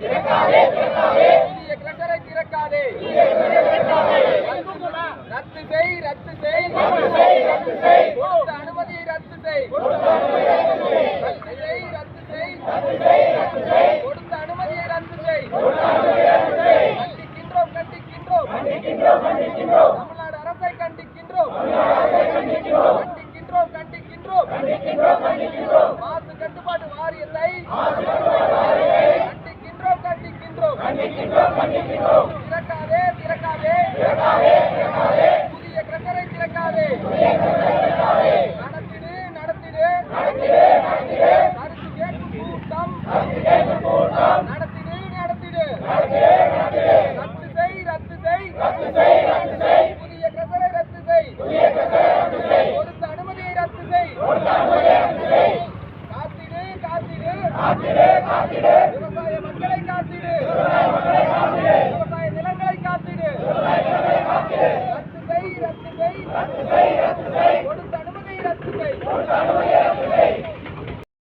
புதிய கிளட்டரை திறக்காதே ரத்து செய் ரத்து செய் கொடுத்த அனுமதியை ரத்து செய் ரத்து செய் ரத்து செய் கொடுத்த அனுமதியை ரத்து செய் கண்டிக்கின்றோம் கண்டிக்கின்றோம் தமிழ்நாடு அரசை கண்டிக்கின்றோம் கண்டிக்கின்றோம் கண்டிக்கின்றோம் மாசு கட்டுப்பாட்டு வாரியத்தை கண்டிக்கின்றோம் கண்டிக்கின்றோம் திறக்காதே திறக்காதே புதிய கிரகரை திறக்காதே நடத்திடு நடத்திடு கருத்து கேட்கும் கூட்டம் நடத்திடு நடத்திடு ரத்து செய் ரத்து செய் புதிய கிரகரை ரத்து செய் கொடுத்த அனுமதியை ரத்து செய் காத்திடு காத்திடு. விவசாய மக்களை காத்திடு. ரத்து செய் ரத்து செய்